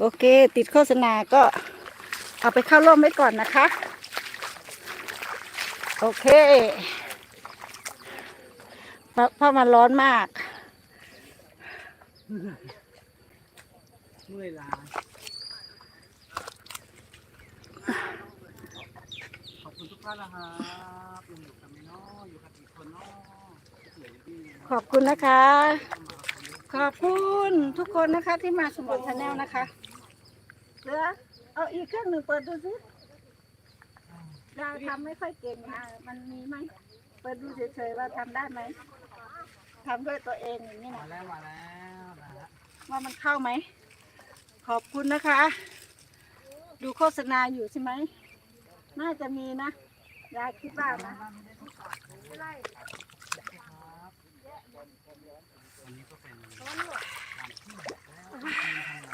โอเค ติดโฆษณาก็เอาไปเข้าร่มไว้ก่อนนะคะ โอเคเพราะเพราะมันร้อนมาก เมื่อยล้าขอบคุณทุกท่านนะครับยังอยู่กันไหมเนาะอยู่กับอีกคนนาะเหลือขอบคุณนะคะ ขอบคุณทุกคนนะคะที่มาสมบัติชาแนลนะคะ เหลือเอาอีกเครื่องหนึ่งเปิดดูสิดาวทำไม่ค่อยเก่งนะมันมีไหมเปิดดูเฉยๆว่าทำได้ไหมทำด้วยตัวเองอย่างนี้มานะแล้วมาแล้วนะฮะว่ามันเข้าไหม ขอบคุณนะคะ ดูโฆษณาอยู่ใช่ไหม น่าจะมีนะยายคิดว่านะวันนี้ก็เป็น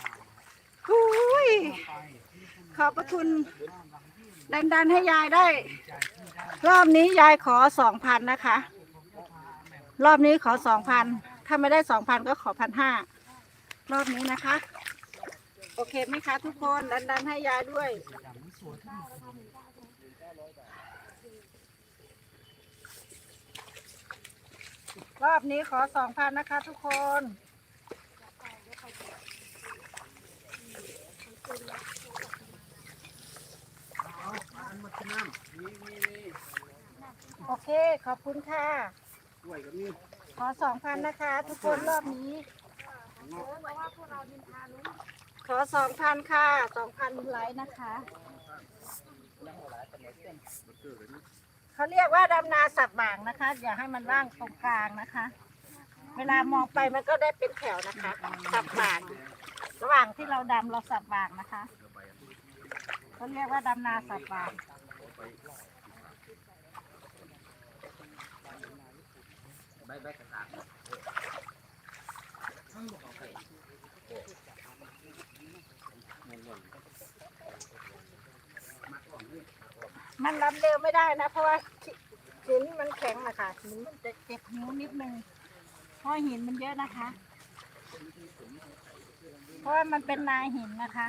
คุ ย ขอบพระคุณดันๆให้ยายได้ รอบนี้ยายขอสองพันนะคะ รอบนี้ขอสองพันถ้าไม่ได้สองพันก็ขอพันห้ารอบนี้นะคะ โอเคไหมคะทุกคนดันๆให้ยายด้วยรอบนี้ขอสองพันนะคะทุกคน เอาอันมาที่น้ำนี่นี่นี่ โอเค ขอบคุณค่ะ ขอสองพันนะคะ ทุกคนรอบนี้ ขอสองพันค่ะสองพันไลค์นะคะ เขาเรียกว่าดำนาสับหว่างนะคะ อย่าให้มันว่างตรงกลางนะคะ เวลามองไปมันก็ได้เป็นแถวนะคะ สับหว่าง ระหว่างที่เราดำเราสับหว่างนะคะเขาเรียกว่าดำนาสับหว่างใบใบกระถางมันรับเร็วไม่ได้นะ เพราะว่าหินมันแข็งนะคะหินมันจะเจ็บนิ้วนิดนึงเพราะหินมันเยอะนะคะ เพราะว่ามันเป็นนาหินนะคะ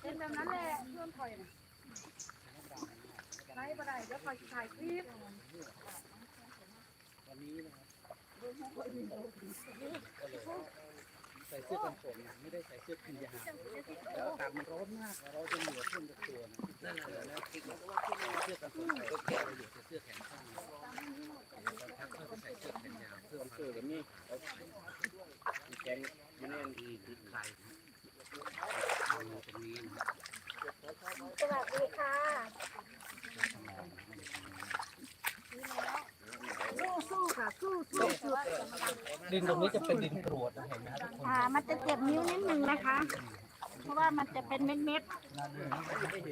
เป็นแบบนั้นแหละเพื่อนถอยนะไล่บ่ได้เดี๋ยวคอยถ่ายคลิปวันนี้นะครับ ใส่เสื้อกันฝนนะไม่ได้ใส่เสื้อกันยาวแล้วอากาศมันร้อนมากเราจะเหนื่อยขึ้นจากตัวนะนั่นแหละแล้วคิดว่าเสื้อกันฝนใส่ก็แก่อยู่แต่เสื้อแขนสั้นตอนพักก็ใส่เสื้อแขนยาวเสื้อเสื้อแบบนี้แกงมันแน่นดีติดไข่ตรงนี้นะสวัสดีค่ะสู้สู้ค่ะสู้สู้ดินตรงนี้จะเป็นดินกรวดนะ มันอ่ามันจะเจ็บนิ้วนิดนึงนะคะ เพราะว่ามันจะเป็นเม็ดเม็ด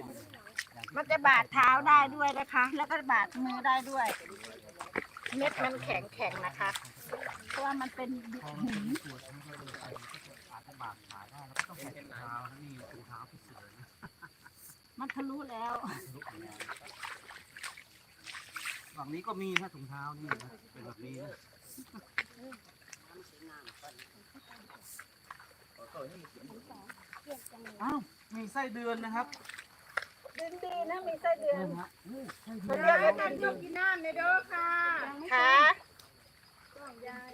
ๆ มันจะบาดเท้าได้ด้วยนะคะ แล้วก็บาดมือได้ด้วย เม็ดมันแข็งแข็งนะคะ เพราะว่ามันเป็นหินอาจจะบาดขาได้แล้วก็ต้องใส่ถุงเท้านะนี่ถุงเท้าพี่เสือนมันทะลุแล้วฝั่งนี้ก็มีนะถุงเท้านี่นะเป็นแบบนี้นะ อ้าวมีไส้เดือนนะครับ ดินดีนะมีไส้เดือนนะฮะอู้ไส้เดืเขาอนเรียกว่ากันยกกินน้ำในเด้อค่ะขาไส้เดือน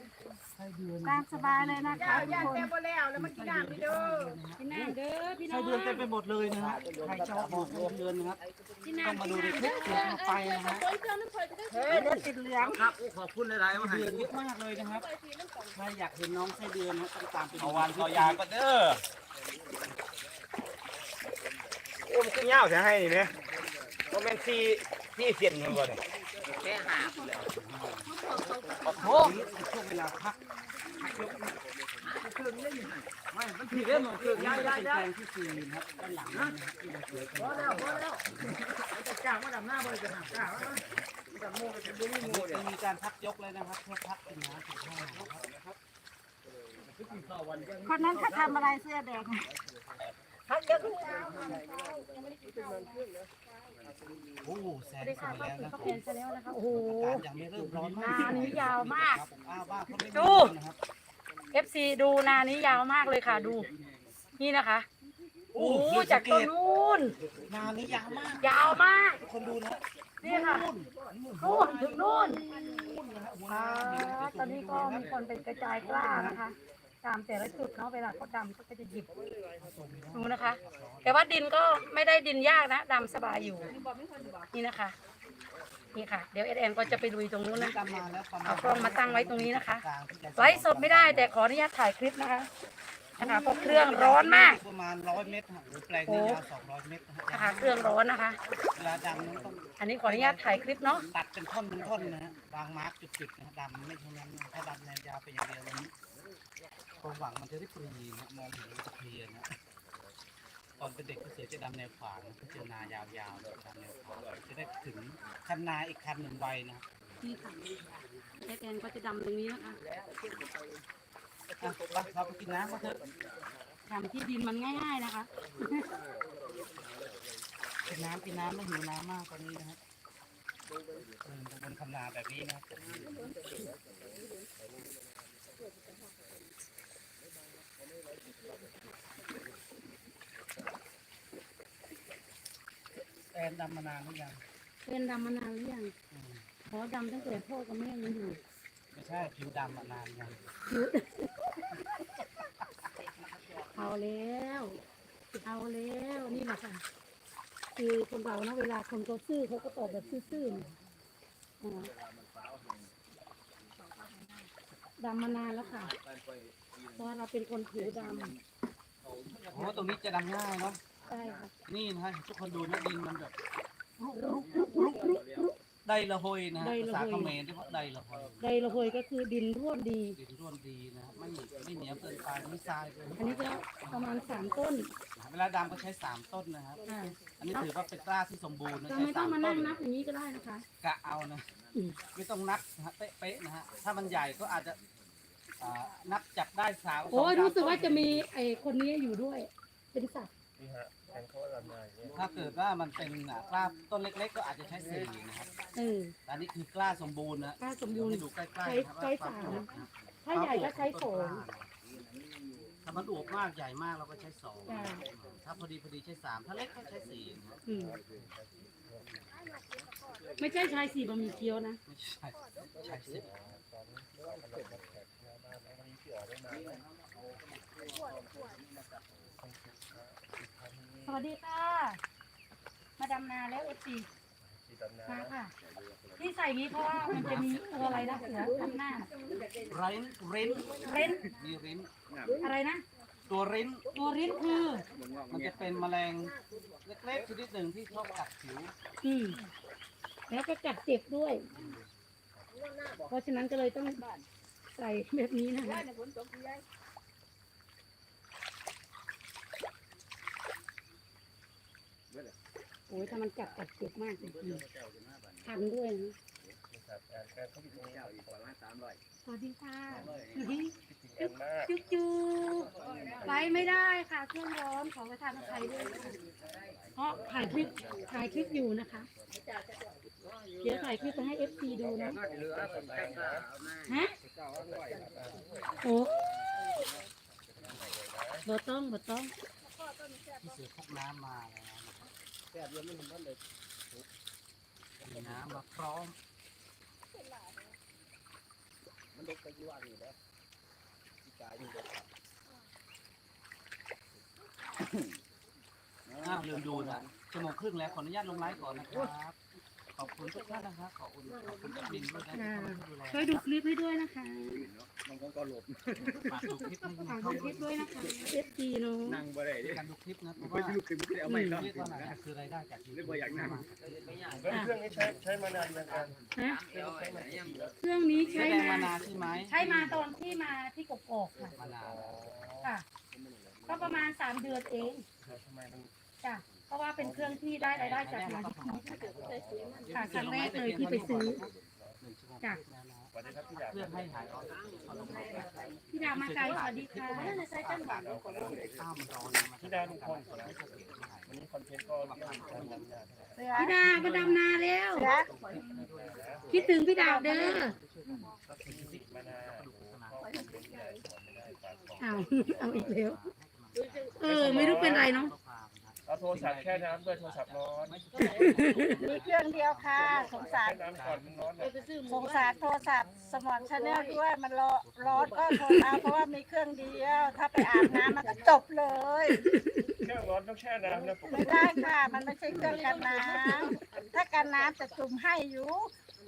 ตามสบายเลยนะคะทุกย่านคนแกบ่แล้วแล้วมากินน้ำในเด้อกินน้ำเด้อพี่น้ไส้องเดือนเต็มไปหมดเลยนะฮะใครชอบดูไส้เดือนนะครับกินต้องน้ำมากิดูนในน้ำคลิปเสียงเอาไปนะฮะเฮ้ยเลือดติดเหลืองครับขอบคุณหลายๆว่าเดือนเยอะมากเลยนะครับใครอยากเห็นน้องไส้เดือนนะต้องตามไปดูเอาวันเอายาก็เด้อโอ้มันคือยาวจะให้นี่ไหมก็แม่นซีซีเสียนมันบ่เนี่ย โอ้โหช่วงเวลาพักไม่มันผิดเรื่องของเครื่องย้ายย้ายย้ายที่สี่ครับด้านหลังนะครับที่เราเสือกันพอแล้วพอแล้วจะจ้างมาดำหน้าบริจาคจ้างมาดำโม่จะดูนี่โม่มีการพักยกเลยนะครับเพื่อพักกินน้ำกินข้าวนะครับคนนั้นเขาทำอะไรเสื้อแดงเขาจะรู้ โอ้แสสงวัสดีสค่ะวยเข้าแล้วสู่นะข้าวแกงชาแนลนะคะโอ้โหอากาศยังไม่เริ่มร้อนมากนานี้ยาวมากครับผมอ้าวว่าเขาไม่ดูนะครับ FC ดูนานี้ยาวมากเลยค่ะดู นี่นะคะโอ้โอ้โหจากต้นนู้นนานนี้ยาวมาก ยาวมากทุกคนดูนะนี่ค่ะนู่นนู่นถึงนู่นหัวหอ่าน้าตอนนี้ก็มีคนเป็นกระจายกล้านะคะ ตามแต่ละจุดเนาะเวลาเขาดำก็จะหยิบดูนะคะ แต่ว่าดินก็ไม่ได้ดินยากนะดำสบายอยู่นี่นะคะ นี่ค่ะ เดี๋ยวเอแอนก็จะไปลุยตรงนู้นนะดำมาแล้วประมาณเอากล้องมาตั้งไว้ตรงนี้นะคะกลางที่จะไลฟ์สดไม่ได้แต่ขออนุญาตถ่ายคลิปนะคะนะคะเพราะเครื่องร้อนมากประมาณร้อยเมตรฮะหรือแปลงนี้ยาวสองร้อยเมตรนะนะฮะคะเครื่องร้อนนะคะเวลาดำนั้นต้องอันนี้ขออนุญาตถ่ายคลิปเนาะตัดเป็นท่อนเป็นท่อนนะฮะวางมาร์กจุดๆนะฮะดำไม่เท่านั้นนะถ้าดำแนวยาวไปอย่างเดียวนี้ ความหวังมันจะได้ปรีนะมองเห็นมันจะเพลียนะตอนเป็นเด็กก็เสือจะดำแนวขวางนะพิจารณายาวๆนะดำแนวขวางจะได้ถึงคันนาอีกคันหนึ่งไวนะนี่ค่ะเอแอนก็จะดำตรงนี้นะคะอะไปเราไปกินน้ำมาเถอะดำที่ดินมันง่าย ๆนะคะ กินน้ำกินน้ำไม่หิวน้ำมากตอนนี้นะฮะเดินบนคันนาแบบนี้นะครับ นดำมานานหรือยังเป็นดำมานานหรือยังอืมขอดำตั้งแต่พ่อกับแม่ยังอยู่ไม่ใช่ผิวดำมานานยังเอาแล้ว เอาแล้วนี่แหละค่ะคือคนเรานะเวลาคนเขาซื่อเขาก็ตอบแบบซื่อๆนะอ่าดำมานานแล้วค่ะเพราะว่าเราเป็นคนผิวดโอ้ตรงนี้จะดำง่ายเนาะำ ใช่ค่ะนี่นะฮะทุกคนดูนะดินมันแบบได้ละหอยนะฮะภาษาเขมรที่เขาได้ละหอยไดโลโฮยก็คือดินร่วนดี ดินร่วนดีนะฮะไม่ไม่เหนียวเกินไปไม่ทรายเกินไปอันนี้ก็ประมาณสามต้นเวลาดำก็ใช้สามต้นนะครับ อ่าอันนี้ถือว่าเป็นกล้าที่สมบูรณ์นะเราใช้ไม่ต้สาองมมาต้นั่นงนับอย่างนี้ก็ได้นะคะ กะเอานะ อืม ไม่ต้องนับนะฮะเป๊ะๆนะฮะถ้ามันใหญ่ก็อาจจะอ่านับจับได้สาวโอ้ยรู้สึกว่าจะมีไอ้คนนี้อยู่ด้วย เป็นสัตว์นี่ฮะ ถ้าเกิดว่ามันเป็นอ่ากล้าต้นเล็ก ๆ ก็อาจจะใช้สี่นะครับเออ แต่อันนี้คือกล้าสมบูรณ์นะกล้าสมบูรณ์ให้ดูใกล้ๆใช้นะครับใช้ว่าสามควอวบนะถ้าใหญ่ก็ใช้สอง ถ้ามันอวบมากใหญ่มากเราก็ใช้สองจ้ะ ถ้าพอดีพอดีใช้สามถ้าเล็กก็ใช้สี่นะครับอืมไม่ใช่ชายสีบะหมี่เกี๊ยวนะไม่ใช่ใช้สิบ สวัสดีค่ะ มาดำนาแล้วเอฟซีมาค่ะ ที่ใส่นี้เพราะว่ามันจะมีตัวอะไรนะเสือทำหน้าริ้นริ้นเร้นมีริ้นอะไรนะ ตัวริ้นตัวริ้นคือมันจะเป็นแมลงเล็กๆชนิดหนึ่งที่ชอบกัดผิวอืมแล้วก็กัดเจ็บด้วย เพราะฉะนั้นก็เลยต้องใส่แบบนี้นะคะ อ้ยถ้ามันกัดกัดเจ็บมากเลยคันด้วยนะสวัสดีค่ะจุ๊บจุ๊บไลฟ์ไม่ได้ค่ะเครื่องร้อนขอประทานอภัยด้วยค่ะเพราะถ่ายคลิปถ่ายคลิปอยู่นะคะ เดี๋ยวถ่ายคลิปไปให้เอฟซีดูนะฮะโอ้บ่ต้องบ่ต้องที่เสือพกน้ำมาแล้ว นะครับมีน้ำมาพร้อมอ้าวลืมดูนะชั่วโมงครึ่งแล้วขออนุญาตลงไลฟ์ก่อนนะครับ ขอบคุณทุกท่านนะครับ ขอบคุณขอบคุณจัดบินด้วยนะที่ดูแลช่วยดูคลิปให้ด้วยนะคะ ฝากดูคลิปให้ฝากเข้าดูคลิปด้วยนะคะ เอฟซีเนาะนั่งบ่ได้เด้การดูคลิปนะเพราะไปว่าดูคลิปไม่ได้เอาไม่เนาะเรียกว่าอะไรนะคือรายได้จากยูทูบบ่อยากนั่งเครื่องนี้ใช้ใช้มานานยังฮะเครื่องนี้ใช้ใช้แรงมามานาใช่ไหมใช้มาตอนที่มาที่กกอกค่ะมานานค่ะ ก็ประมาณสามเดือนเองจ้ะเพราะว่าเป็นเครื่องที่ได้รายได้จากงานที่ค่ะครั้งแรกเลยที่ไปซื้อจ้ะ เพื่อให้หายร้อนเอาลงมาพี่ดามาไกลสวัสดีค่ะข้าวมันร้อนมาที่ดาวลุงพลวันนี้คอนเทนต์ก็เรื่องการดำนาเสือพี่ดามาดำนาแล้วเสือคิดถึงพี่ดาวเด้อก็คือสิมานาก็เป็นใหญ่สอนไม่ได้ปากของเอาเอาอีกแล้ว เออ ไม่รู้เป็นไรเนาะ เอาโทรศัพท์แค่น้ำด้วยโทรศัพท์ร้อนมีเครื่องเดียวค่ะ สงสาร แค่น้ำก่อนมันร้อนเลยสงสารโทรศัพท์สมอนชาแนลด้วยมันร้อนร้อนก็โทรเอาเพราะว่ามีเครื่องเดียว ถ้าไปอาบน้ำมันก็จบเลย เครื่องร้อนต้องแช่น้ำนะปกไม่ติได้ค่ะ มันไม่ใช่เครื่องกันน้ำถ้ากันน้ำจะจุ่มให้อยู่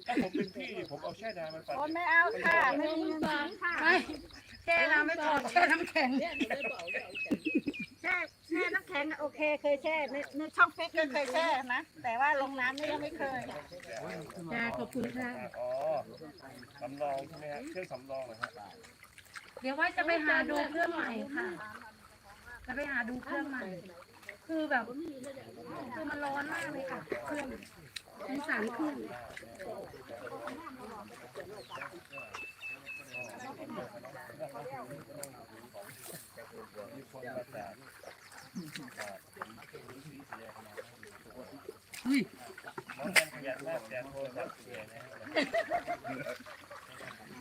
ถ้าผมเป็นพี่ผมเอาแช่น้ำมันปั่นโอ้ไม่เอาค่ะ ไม่มีเงินค่ะไม่แช่น้ำไม่พอแช่น้ำแข็งแช่แช่น้ำแข็งอะโอเคเคยแช่ในในช่องเฟซก็เคยแช่นะ แต่ว่าลงน้ำนี่ยังไม่เคยจ้าขอบคุณค่ะ อ๋อสำรองใช่ไหมฮะเครื่องสำรองเหรอครับเดี๋ยวว่าจะไปหาดูเครื่องใหม่ค่ะ จะไปหาดูเครื่องใหม่ คือแบบ คือมันร้อนมากเลยค่ะ เครื่องสงสารเครื่องอุ้ยน้องมันขยันมากแต่โฝ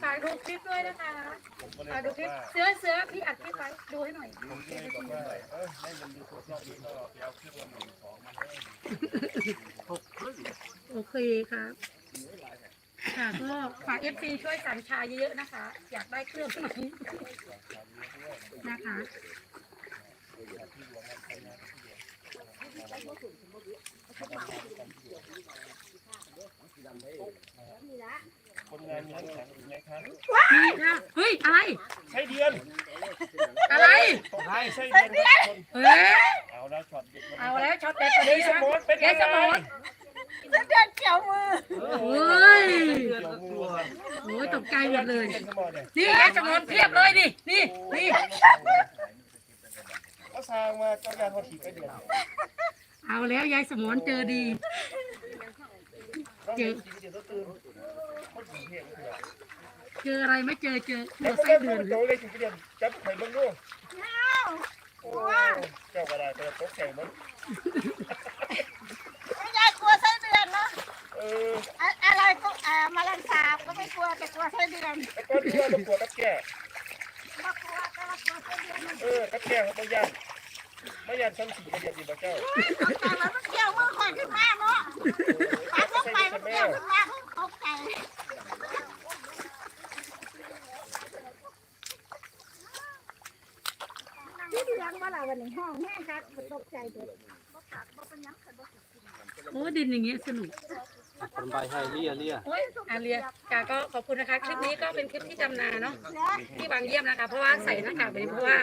ากดูคลิปด้วยนะคะผมก็เลยฝากบดูอกคลิปเสือเสือพี่อัดคลิปไว้ดูให้หน่อยโอเครื่องละหมื่นสองมาให้โอเคครับค่ะก็ฝากเอฟซีช่วยสั่งชาเยอะๆนะคะ อยากได้เครื่องใหม่นะคะ คนงานมีน้ำแข็งอีกไหมครับนี่ค่ะเฮ้ย อะไร ใช่เดือนอะไรใช่ใช่เดือนครับทุกคนเฮ้ยเอาแล้วช็อตเด็ดเอาแล้วช็อตเด็ดตัวนี้สนะมอนเป็นเจ๊ยังสไงมอนเดือนเกี่ยวมือโอ้ยเดี๋ยวมือโอ้ยตกใจหมดเลย เป็นสมอนเนี่ยนี่เจ๊สมอนเพียบเลยดิ นี่ นี่ ก็สร้างมาเจ้าการพอถีบไปเดือน เอาแล้วยายสมอนเจอดี ต้อง เจอเจออะไรไม่เจอเจอหัแล้วไส้เดือนนโจเลยถีบเดือนจับไข่บ้งลูกโอ้เจ้ากระดาษตัวโต๊ะแข่งมั้งไม่ได้กลัวไส้เดือนเนาะเอออะไรก็อ่ามาลังสาบก็ไม่กลัวแต่กลัวไส้เดือนแล้วก็ที่ว่าต้องกลัวกับแก่ไม่กลัวแต่กลัวไส้เดือนเออกับแก่เขาไม่ยัน ไม่ยันชั้นสี่ไม่ยันดีบ่เจ้าตกใจแล้วมันเกี่ยวมือคอยขึ้นมาเนาะปากลงไปมันเกี่ยวขึ้นมาตกใจที่เดือนว่าเราวันนี้ห้องแม่ครับตกใจเด็กโอ้ดินอย่างเงี้ยสนุก คนใบให้เลี่ยเลี่ยโอ้ยอาเรียกาก็ขอบคุณนะคะ คลิปนี้ก็เป็นคลิปที่ดำนาเนาะที่บางเยี่ยมนะคะ เพราะว่าใส่หน้ากากแบบนี้เพราะว่า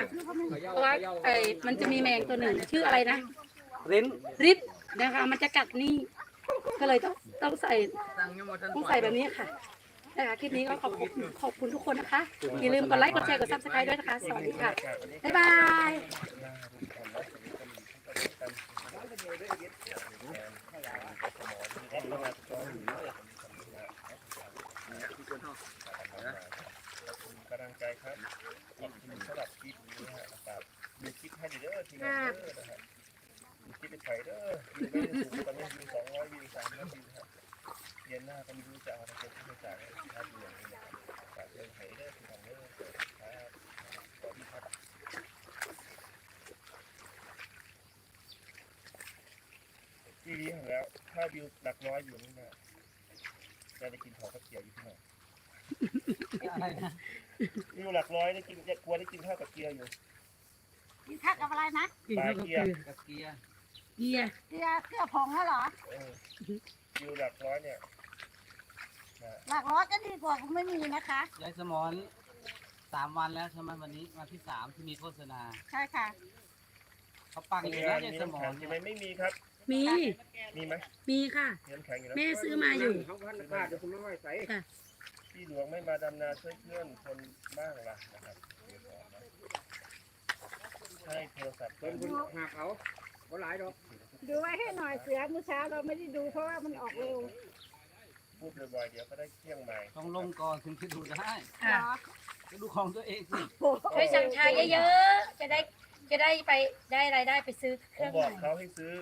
เพราะว่าไอ้มันจะมีแมงตัวหนึ่งชื่ออะไรนะริ้นริดนะคะมันจะกัดนี่ก็เลยต้องต้องใส่ต้องใส่แบบนี้ค่ะนะคะคลิปนี้ก็ขอบคุณขอบคุณทุกคนนะคะอย่าลืมกดไลค์กดแชร์กดซับสไครต์ด้วยนะคะสวัสดีค่ะบ๊ายบาย กำลังใจครับขอบคุณสำหรับคลิปนี้นะครับมีคลิปให้เด้อทีมงานเด้อนะครับคลิปไปถ่ายเด้อวิวได้สูงตอนนี้วิวสองร้อยวิวสามร้อยวิวครับเดือนหน้าก็ไม่รู้จะเอาอะไรเป็นที่จ่ายครับอยู่อย่านี้นะครับฝากเรื่องไห้เด้อทีมงานเด้อครับสวัสดีครับทีนี้ของแล้ว ถ้าวิวหลักร้อยอยู่นี่นะจะได้กินของข้าวเกี๊ยวอยู่ที่ไหนวิวหลักร้อยได้กินกลัวได้กินข้าวกับเกี๊ยวอยู่กินข้าวกับอะไรนะกินข้าวกับเกลือกับเกียร์เกียร์เกลือเกลือผงแล้วเหรอ เออวิวหลักร้อยเนี่ยนะหลักร้อยก็ดีกว่าไม่มีนะคะ ยายสมอนสามวันแล้วใช่ไหมวันนี้วันที่สามที่มีโฆษณา ใช่ค่ะ เขาปังอยู่นะยายสมอแข็นงใช่ไหมไม่มีครับ มี มีไหมมีค่ะเงินแข็งอยู่แล้วแม่ซื้อมาอยู่ เขาพันผ้าเดี๋ยวคุณไม่ไหวใส่พี่หลวงไม่มาดำนาช่วยเพื่อนคนบ้างล่ะนะครับเดี๋ยวก่อนนะใช่โทรศัพท์เพิ่นคุณหาเขาเขาหลายดอกดูไว้ให้หน่อยเสือเมื่อเช้าเราไม่ได้ดูเพราะว่ามันออกเร็วพูดบ่อยๆเดี๋ยวก็ได้เที่ยงใหม่ต้องลงก่อนถึงจะดูได้ค่ะจะดูของตัวเองสิ ช่วยสั่งชาเยอะๆ จะได้ จะได้ไปได้รายได้ไปซื้อเคผรื่มองบใหอกม่เขาให้ซื้อ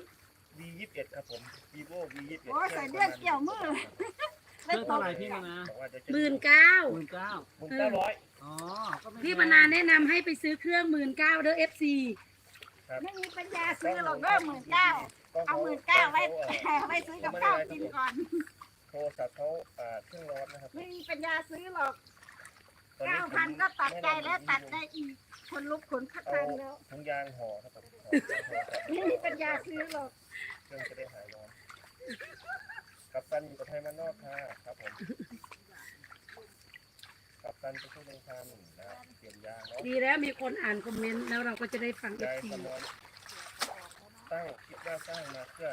V21 ครับผม vivo V21 โอ้ยใส่เลือดเกี่ยวมือ เครื่องเท่าไหร่พี่มานาบอกว่าจะหมื่นเก้าหมื่นเก้าหมื่นเก้าร้อยอ๋อก็ไพี่มานานแนะนำให้ไปซื้อเครื่องหมื่นเก้าเด้อเอฟซีไม่มีปัญญาซื้อหรอกเด้อหมื่นเก้าเอาหมื่นเก้าไว้ไว้ซื้อกับข้าวกินก่อน โทรศัพท์เขาอ่าเครื่องร้อนนะครับไม่มีปัญญาซื้อหรอกตอนนี้ เก้าพันก็ตัดใจแล้วแนะตัดได้อีก คนลุกขนพักเอาทันแล้วถุงยางห่อครับผมห่ไม่มีปัญญาซื้อหรอกเครื่องจะได้หายร้อนกับตันอยู่กับไทยมานนอกค่ะครับผมกับตันไปช่วยเป็นคันนะครับเปลี่ยนยางเนาะดีแล้วมีคนอ่านคอมเมนต์แล้วเราก็จะได้ฟังเอฟยายซีสมอนตั้งคิดว่าสร้างมาเพื่อ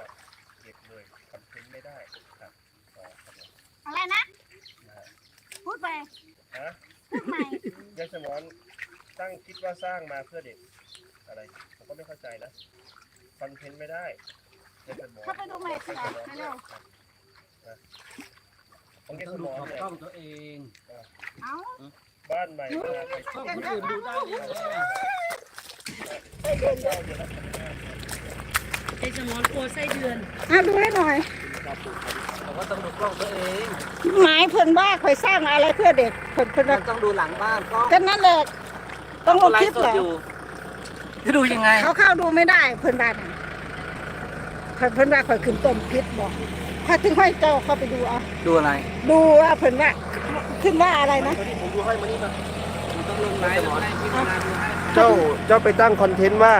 เก็บเลยคอนเทนต์ไม่ได้ครับต่อครับผมอะไรนะพูดไปฮะ พูดใหม่ยายสมอนตั้งคิดว่าสร้างมาเพื่อเด็กอะไร ผมก็ไม่เข้าใจนะคอนเทนต์ไม่ได้ยายสมอนเข้าไปดูใหม่เสือไปเร็วของยายต้อสงดูมอนของเนี่ยกล้องตัวเองเอาบ้านใหม่มาไปกล้องคนอื่นดูได้ยังไงไอ้สมอนกลัวไส้เดือนเอาดูให้หน่อย แต่ว่าต้องดูกล้องตัวเองหมายเพิ่นว่าคอยสร้างอะไรเพื่อเด็กเพิ่นเพิ่นมัว่านต้องดูหลังบ้านกล้องก็นั่นแหละต้องลงไลคลิปฟ์สเหรดออยู่จะดูยังไง เขาเข้าดูไม่ได้เพิ่นว่าน่ะเพิ่นเพิ่นว่าคอยขึ้นต้มคลิปบอกถ้าถึงให้เจ้าเข้าไปดูเอาดูอะไร ดูว่าเพิ่นว่าขึ้นว่าอะไรนะผมดูให้มานี่มามันต้องลงไลฟ์แล้วให้พี่มานาดูให้เจ้าเจ้าไปตั้งคอนเทนต์ว่า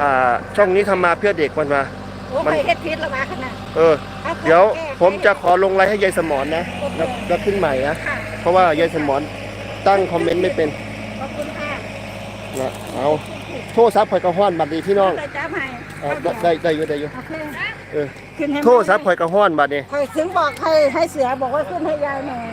อ่าช่องนี้ทำมาเพื่อเด็กมันมา โอ้ยเฮ็ดพิษแล้วมาขนาดเอออาเดี๋ยวแก้ผมจะขอลงไลน์ให้ยายสมอนนะแล้วแล้วขึ้นใหม่นะ ค่ะเพราะว่ายายสมอนตั้งคอมเมนต์ไม่เป็นขอบคุณค่ะนะเอาโทรศัพท์ข่อยกระห้อนบัดนี้พี่น้องได้จ้าใหม่เอาได้ได้ได้อยู่ได้อยู่โอเคเออขึ้นให้โทรศัพท์ข่อยกระห้อนบัดนี้ คอยถึงบอกให้ให้เสือบอกว่าขึ้นให้ยายหน่อย